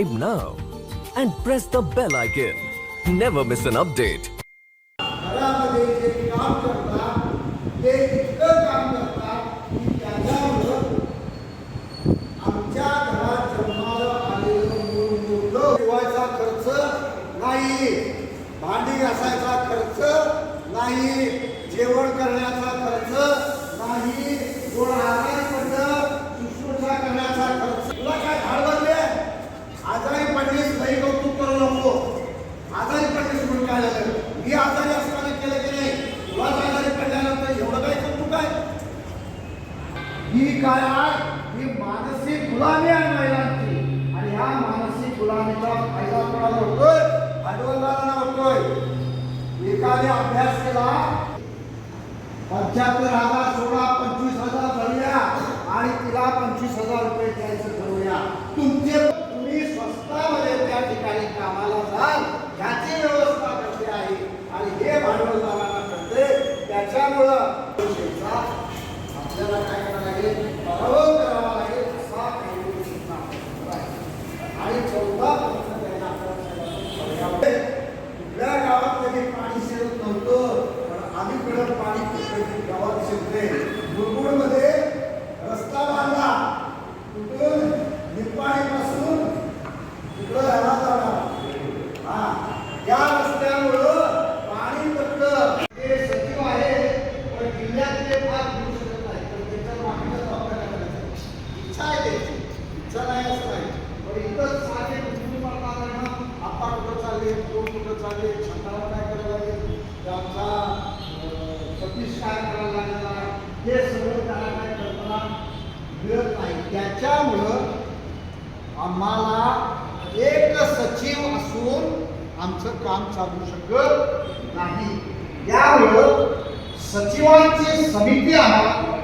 subscribe now and press the bell icon. Never miss an update. घरामध्ये खर्च नाही भांडी घासायचा खर्च नाही जेवण करण्याचा खर्च नाही ही काय आहे? ही मानसिक गुलामी आहे महिलांची. आणि ह्या मानसिक गुलामीचा फायदा कोणाला होतोय? भांडवलदारांना होतोय. एकाने अभ्यास केला. पंच्याहत्तर हजार सोळा पंचवीस हजार भरूया. आणि तिला पंचवीस हजार रुपये द्यायचं ठरवूया. तुमचे तुम्ही स्वस्तामध्ये त्या ठिकाणी कामाला जाल. ह्याची व्यवस्था करते आहे? आणि हे भांडवलदारांना करते त्याच्यामुळं पैशाचा आपल्याला काय करावं लागेल पराभव करावा लागेल असा आणि चौदा प्रश्न त्यांना आपल्याला कुठल्या गावात कधी पाणी शिरत नव्हतं पण अलीकडं पाणी कुठे गावात शिरते मुरगुडमध्ये रस्ता बांधला कुठून निपाणीपासून तिकडं ह्याला जाणार हा या रस्त्यामुळं पाणी पडलं ते सचिव आहे पण जिल्ह्यातले फार घेऊ शकत नाही पण त्याच्या मागणं वापर करायचा इच्छा आहे त्याची इच्छा नाही असं नाही पण इथं साधे कुठून ना आपा कुठं चालले तो कुठं चालले छंदाला काय करायला लागेल? त्यांचा सतीश काय करायला लागलेला आहे हे सगळं त्याला काय करताना मिळत नाही. त्याच्यामुळं आम्हाला एक सचिव असून आमचं काम चालू शकत नाही. त्यामुळं सचिवांची समिती आम्हाला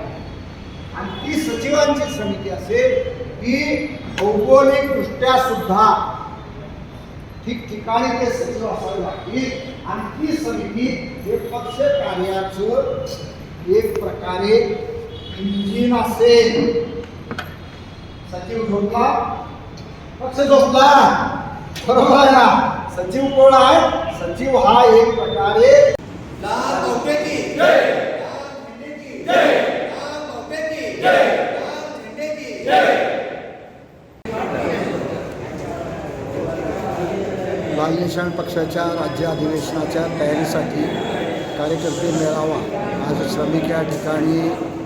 आणि ती सचिवांची समिती असेल ती भौगोलिकदृष्ट्या सुद्धा ठिकठिकाणी ते सचिव असावे लागतील आणि ती समिती हे पक्ष कार्याचं एक प्रकारे इंजिन असेल. सचिव झोपला? पक्ष झोपला. बरोबर आहे ना? सचिव कोण आहे सचिव हा एक प्रकारे लाल पक्षाच्या राज्य अधिवेशनाच्या तयारीसाठी कार्यकर्ते मेळावा आज श्रमिक या ठिकाणी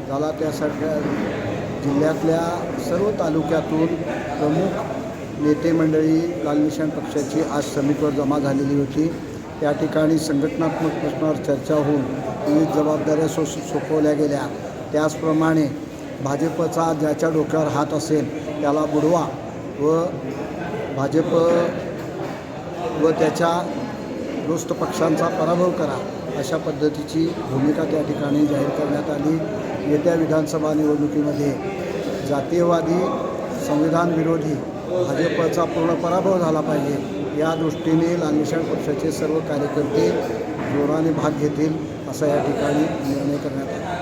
झाला. त्यासारख्या जिल्ह्यातल्या सर्व तालुक्यातून प्रमुख नेते मंडळी लालनिशाण पक्षाची आज श्रमिकवर जमा झालेली होती. त्या ठिकाणी संघटनात्मक प्रश्नावर चर्चा होऊन विविध जबाबदाऱ्या सो सोपवल्या गेल्या. त्याचप्रमाणे भाजपचा ज्याच्या डोक्यावर हात असेल त्याला बुडवा व भाजप व त्याच्या दोस्त पक्षांचा पराभव करा अशा पद्धतीची भूमिका त्या ठिकाणी जाहीर करण्यात आली. येत्या विधानसभा निवडणुकीमध्ये जातीयवादी संविधान विरोधी भाजपचा पूर्ण पराभव झाला पाहिजे. या दृष्टीने लालनिशाण पक्षाचे सर्व कार्यकर्ते जोराने भाग घेतील असा या ठिकाणी निर्णय करण्यात आला.